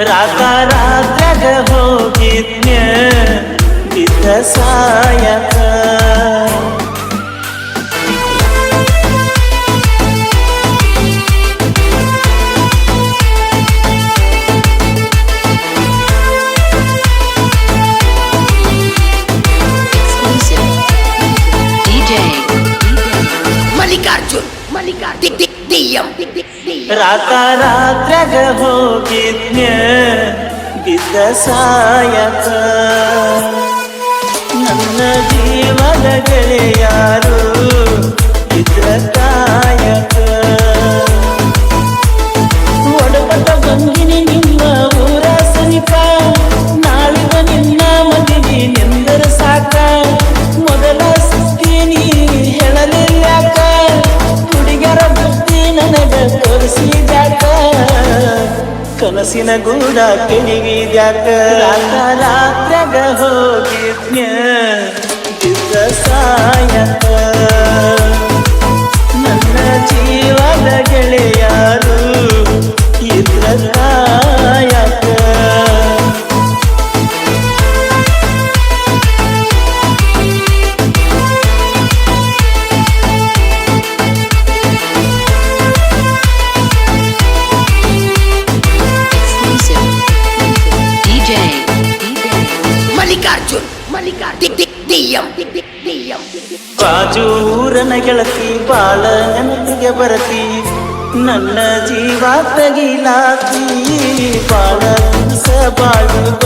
राता रात्र हो गीत दिससाया ರಾತಾರಾತ್ರಾಗ ಹೋಗಿದ್ಯ ಬಿದ್ದ ಸಾಯಕ. ನನ್ನ ಜೀವದ ಗೆಳೆಯಾರು ಬಿದ್ದ ಸಾಯಕ ತೋರಿಸಿದ್ಯಾಕ? ಕನಸಿನ ಗೂಡ ಕೆಣಿಗಿದ್ಯಾಕ ರಾತ ರಾತ್ರಾಗ ಹೋಗಿದ್ನ್ಯ? ದಿವ್ಸ ಸಾಯಕ? ಮಲ್ಲಿಕಾರ್ಜುನ್ ಮಲ್ಲಿಕಾರ್ಜುನ್. ಬಾಜೂರನ ಗೆಳತಿ ಬಾಳ ನೆನಪಿಗೆ ಬರತಿ. ನನ್ನ ಜೀವ ತಗಿಲಾತಿ. ಬಾಳ ಬಾಳು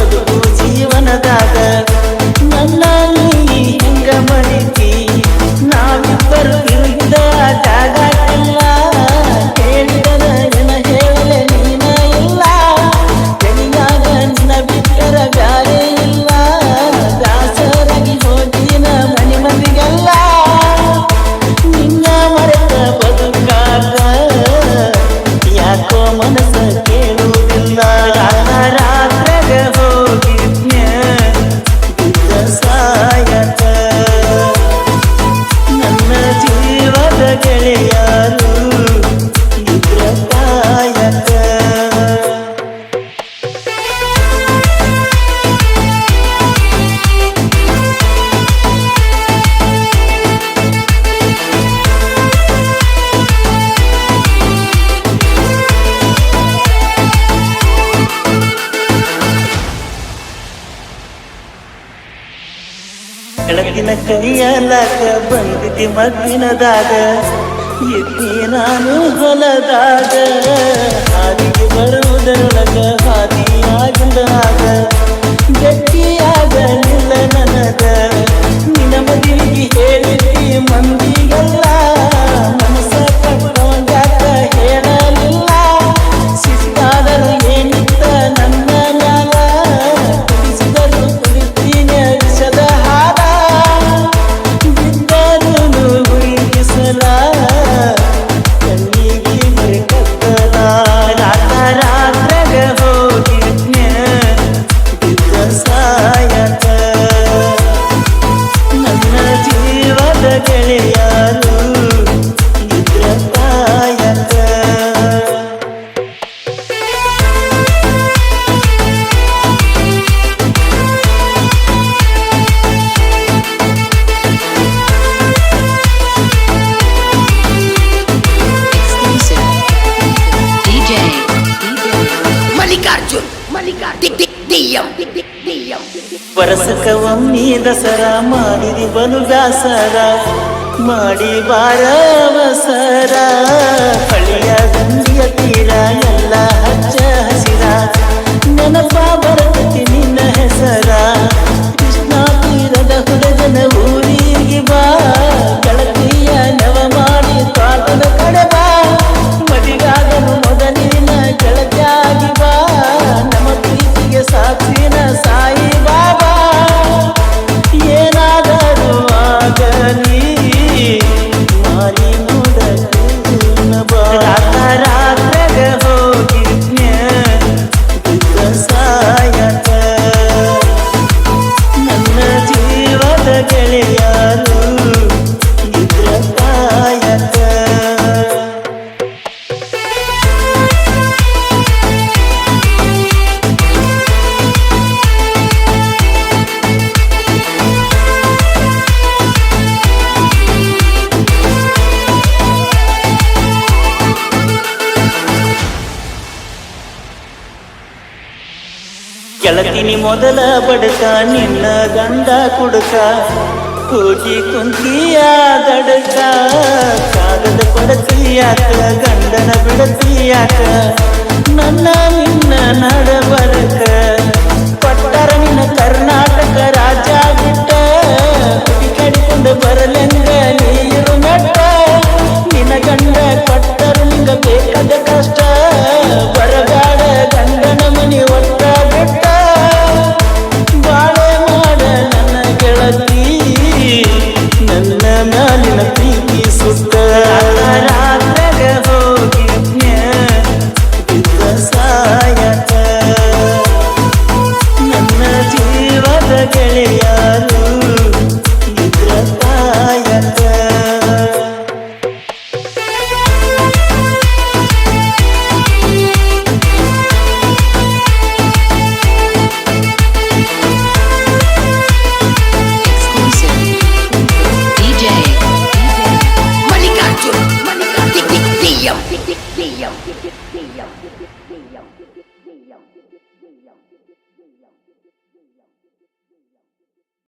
ಗೆಳೆಯರು. ಕೆಳಗಿನ ಕೈಯಲಕ ಬಂದಿದ್ದಿ ಮಗ್ಗಿನದಾಗ ಎತ್ತಿ ನಾನು ಹೊಲದಾಗ ಹಾದಿಗೆ ಬರುವುದರೊಳಗ ಹಾದಿಯಾಗಿಂದಾಗ ವರ್ಷಕ ದಸರಾ ಮಾಡಿರಿ ಬಲು ದಾಸರ ಮಾಡಿ ಬಾರವಸರ. ಹಳ್ಳಿಯ ಗಂಡಿಯ ತೀರ ಎಲ್ಲ ಹಚ್ಚ ಹಸಿರ. ನೆನಪ ಬರಕತ್ತೀನಿ ಗೆಳತಿನಿ ಮೊದಲ ಬಡಕ, ನಿನ್ನ ಗಂಧ ಕುಡುಕ ಕೂಜಿ ಕುಂತಿಯ ದಡಕ. ಕಾಗದ ಕೊಡತಿಯಾಕ ಗಂಡನ ಬಿಡತಿಯಾಕ ನನ್ನ ನಿನ್ನ ನಡಬರಕ.